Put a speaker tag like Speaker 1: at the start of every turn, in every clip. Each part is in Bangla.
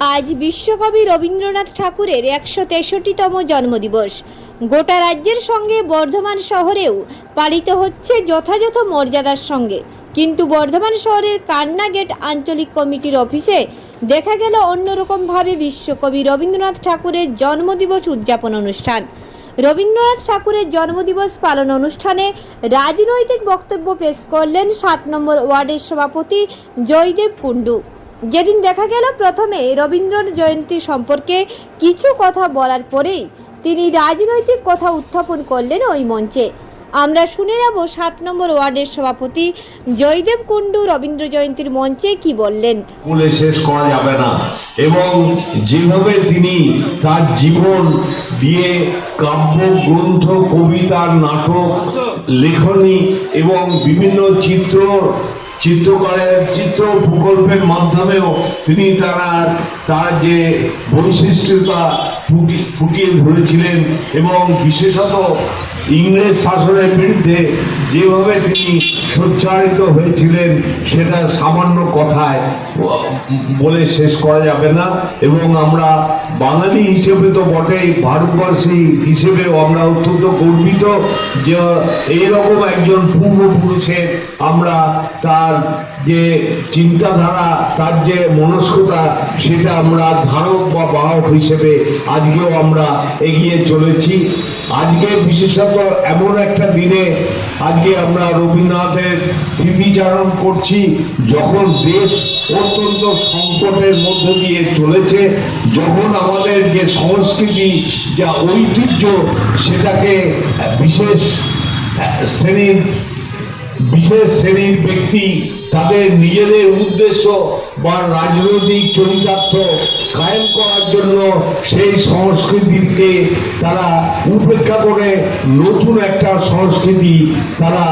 Speaker 1: আজ বিশ্বকবি রবীন্দ্রনাথ ঠাকুরের একশো তেষট্টিতম জন্মদিবস। গোটা রাজ্যের সঙ্গে বর্ধমান শহরেও পালিত হচ্ছে যথাযথ মর্যাদার সঙ্গে। কিন্তু বর্ধমান শহরের কান্না গেট আঞ্চলিক কমিটির অফিসে দেখা গেল অন্যরকমভাবে বিশ্বকবি রবীন্দ্রনাথ ঠাকুরের জন্মদিবস উদযাপন অনুষ্ঠান। রবীন্দ্রনাথ ঠাকুরের জন্মদিবস পালন অনুষ্ঠানে রাজনৈতিক বক্তব্য পেশ করলেন সাত নম্বর ওয়ার্ডের সভাপতি জয়দেব কুণ্ডু। যেদিন দেখা গেল, প্রথমে রবীন্দ্র জয়ন্তী সম্পর্কে কিছু কথা বলার পরেই তিনি রাজনৈতিক কথা উত্থাপন করলেন ওই মঞ্চে। আমরা শুনে নেব সাত নম্বর ওয়ার্ডের সভাপতি জয়দেব কুণ্ডু রবীন্দ্র জয়ন্তীর মঞ্চে কি বললেন।
Speaker 2: বলে শেষ করা যাবে না। এবং যেভাবে তিনি তার জীবন দিয়ে কাব্য, গ্রন্থ কবিতা নাটক, লেখনী এবং বিভিন্ন চিত্র চিত্রকরের চিত্র প্রকল্পের মাধ্যমেও তিনি তারা তার যে বৈশিষ্ট্যতা ফুটি- ফুটিয়ে ধরেছিলেন এবং বিশেষত ইংরেজ শাসনের বিরুদ্ধে যেভাবে তিনি সোচ্চারিত হয়েছিলেন, সেটা সামান্য কথায় বলে শেষ করা যাবে না। এবং আমরা বাঙালি হিসেবে তো বটেই ভারতবর্ষী হিসেবেও আমরা অত্যন্ত গর্বিত যে এইরকম একজন পূর্বপুরুষের আমরা তার যে চিন্তাধারা, তার যে মনস্কতা, সেটা আমরা ধারক বা বাহক হিসেবে আজকেও আমরা এগিয়ে চলেছি। আজকে বিশেষত এমন একটা দিনে আজকে আমরা রবীন্দ্রনাথের স্মৃতিচারণ করছি, যখন দেশ অত্যন্ত সংকটের মধ্য দিয়ে চলেছে, যখন আমাদের যে সংস্কৃতি, যা ঐতিহ্য, সেটাকে বিশেষ শ্রেণির বিশেষ শ্রেণির ব্যক্তি তাদের নিজেদের উদ্দেশ্য বা রাজনৈতিক চরিতার্থ কায়েম করার জন্য সেই সংস্কৃতিকে তারা উপেক্ষা করে নতুন একটা সংস্কৃতি তারা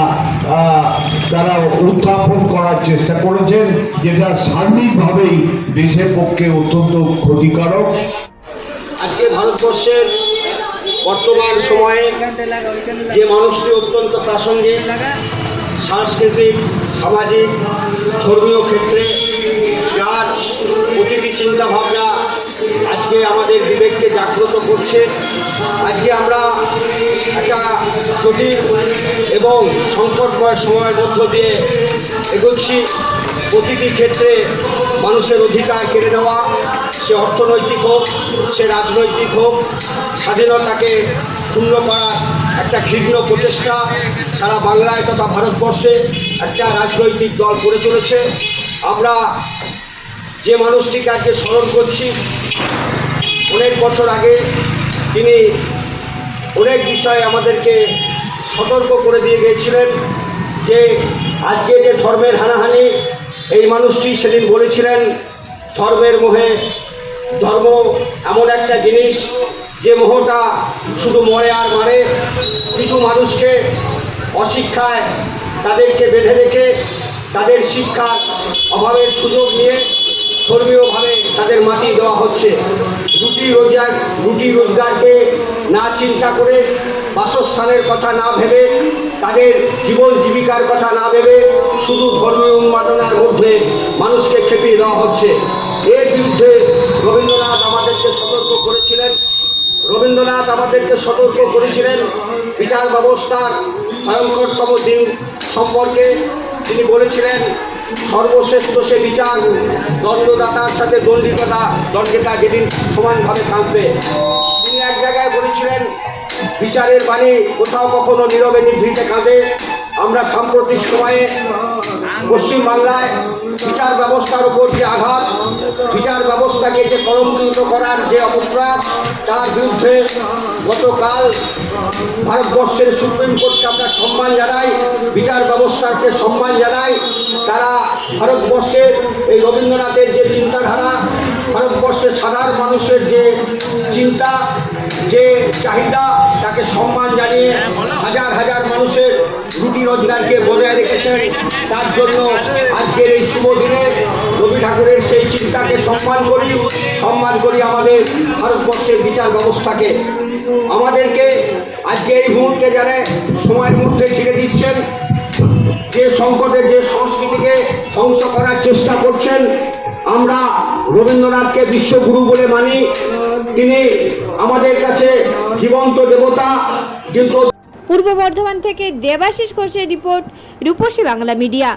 Speaker 2: তারা উত্থাপন করার চেষ্টা করেছেন, যেটা সার্বিকভাবেই দেশের পক্ষে অত্যন্ত ক্ষতিকারক।
Speaker 3: আজকে ভারতবর্ষের বর্তমান সময়ে যে মানুষটি অত্যন্ত প্রাসঙ্গিক, সাংস্কৃতিক সামাজিক, ধর্মীয় ক্ষেত্রে যার প্রতিটি চিন্তাভাবনা আজকে আমাদের বিবেককে জাগ্রত করছে। আজকে আমরা একটা জটিল এবং সংকটময় সময়ের মধ্য দিয়ে এগোচ্ছি। প্রতিটি ক্ষেত্রে মানুষের অধিকার কেড়ে নেওয়া, সে অর্থনৈতিক হোক, সে রাজনৈতিক হোক, স্বাধীনতাকে ক্ষুণ্ণ করার একটা ঘৃণ্য প্রচেষ্টা সারা বাংলায় তথা ভারতবর্ষে। একটা রাজনৈতিক দল করে চলেছে আমরা যে মানুষটিকে আজকে স্মরণ করছি, অনেক বছর আগে তিনি অনেক বিষয়ে আমাদেরকে সতর্ক করে দিয়ে গিয়েছিলেন যে, আজকে যে ধর্মের হানাহানি, এই মানুষটি সেদিন বলেছিলেন, ধর্মের মোহে ধর্ম এমন একটা জিনিস যে মোহটা শুধু মরে আর মারে। কিছু মানুষকে অশিক্ষায় তাদেরকে বেঁধে রেখে তাদের শিক্ষার অভাবের সুযোগ নিয়ে ধর্মীয়ভাবে তাদের মাটি দেওয়া হচ্ছে। রুটি রোজগার, রুটি রোজগারকে না চিন্তা করে বাসস্থানের কথা না ভেবে, তাদের জীবন জীবিকার কথা না ভেবে শুধু ধর্মীয় উন্মাদনার মধ্যে মানুষকে খেপিয়ে দেওয়া হচ্ছে। এর বিরুদ্ধে রবীন্দ্রনাথ আমাদেরকে সতর্ক করেছিলেন রবীন্দ্রনাথ আমাদেরকে সতর্ক করেছিলেন বিচার ব্যবস্থার ভয়ঙ্করতম দিন সম্পর্কে। তিনি বলেছিলেন, সর্বশ্রেষ্ঠ সে বিচার দণ্ডদাতার সাথে দণ্ডিততা দণ্ডিতা যেদিন সমানভাবে থাকবে। তিনি এক জায়গায় বলেছিলেন, বিচারের বাণী কোথাও কখনো নীরবে নিভৃতে কাঁদে। আমরা সাম্প্রতিক সময়ে পশ্চিমবাংলায় বিচার ব্যবস্থার উপর যে আঘাত, বিচার ব্যবস্থাকে যে কলঙ্কিত করার যে অপপ্রয়াস তার বিরুদ্ধে গতকাল ভারতবর্ষের সুপ্রিম কোর্টকে আমরা সম্মান জানাই, বিচার ব্যবস্থাকে সম্মান জানাই। তারা ভারতবর্ষের এই রবীন্দ্রনাথের যে চিন্তাধারা, ভারতবর্ষের সাধারণ মানুষের যে চিন্তা, যে চাহিদা, তাকে সম্মান জানিয়ে হাজার হাজার মানুষের রুটি রোজগারকে বজায় রেখেছেন। তার জন্য আজকের এই শুভ দিনে ঠাকুরের সেই চিন্তাকে সম্মান করি সম্মান করি আমাদের ভারতবর্ষের বিচার ব্যবস্থাকে। আমাদেরকে আজকে এই মুহূর্তে যারা সময়ের মধ্যে ছেড়ে দিচ্ছেন, যে সংকটে, যে সংস্কৃতিকে ধ্বংস করার চেষ্টা করছেন, আমরা রবীন্দ্রনাথকে বিশ্বগুরু বলে মানি। তিনি আমাদের কাছে জীবন্ত দেবতা, কিন্তু
Speaker 1: পূর্ব বর্ধমান থেকে দেবাশিস ঘোষের রিপোর্ট রূপসী বাংলা মিডিয়া।